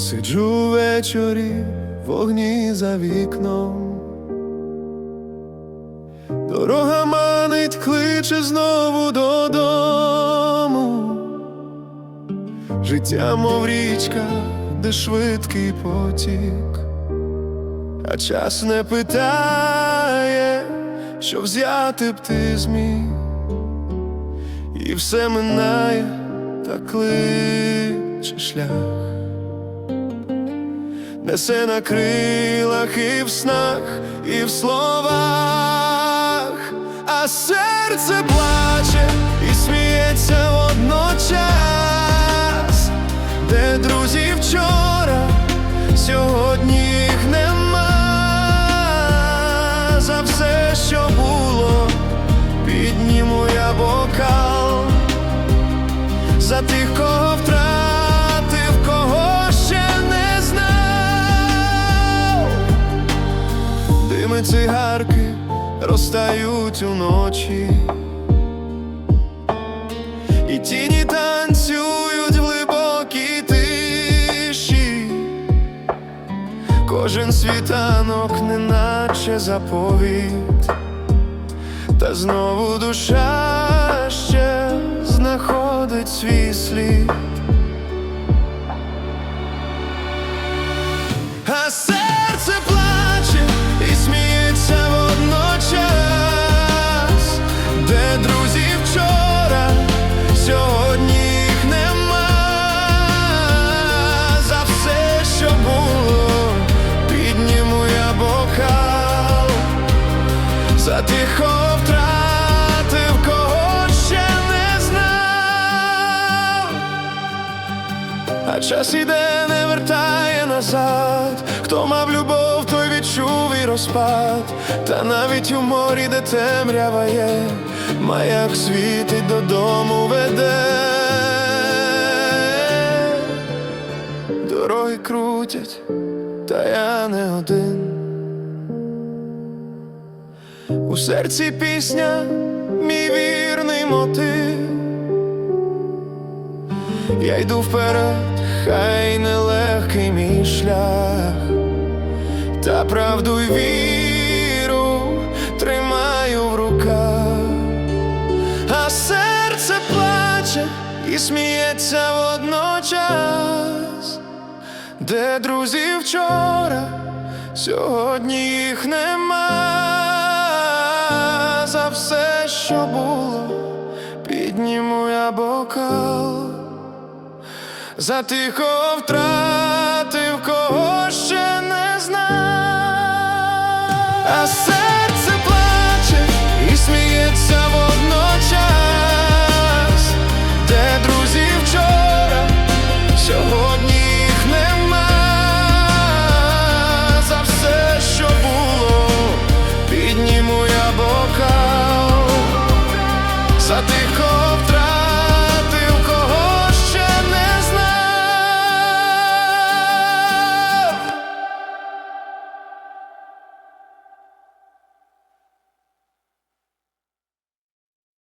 Сиджу ввечері, вогні за вікном. Дорога манить, кличе знову додому. Життя, мов річка, де швидкий потік, а час не питає, що взяти б ти зміг, і все минає, та кличе шлях несе на крилах і в снах, і в словах, а серце плаче і сміється водночас, де друзі вчора, сьогодні їх нема. За все, що було, підніму я бокал. За тих, Цигарки розтають уночі, і тіні танцюють в глибокій тиші. Кожен світанок, неначе заповідь, та знову душа ще знаходить свій слід. За тих, кого втратив, кого ще не знав. А час іде, не вертає назад. Хто мав любов, той відчув і розпад. Та навіть у морі, де темрява є, маяк світить додому веде. Дороги крутять, та я не один. У серці пісня, мій вірний мотив. Я йду вперед, хай нелегкий мій шлях, та правду й віру тримаю в руках, а серце плаче і сміється водночас, де друзі вчора, сьогодні їх нема що було, підніму я бокал, за тихо втратив, кого ще не знав.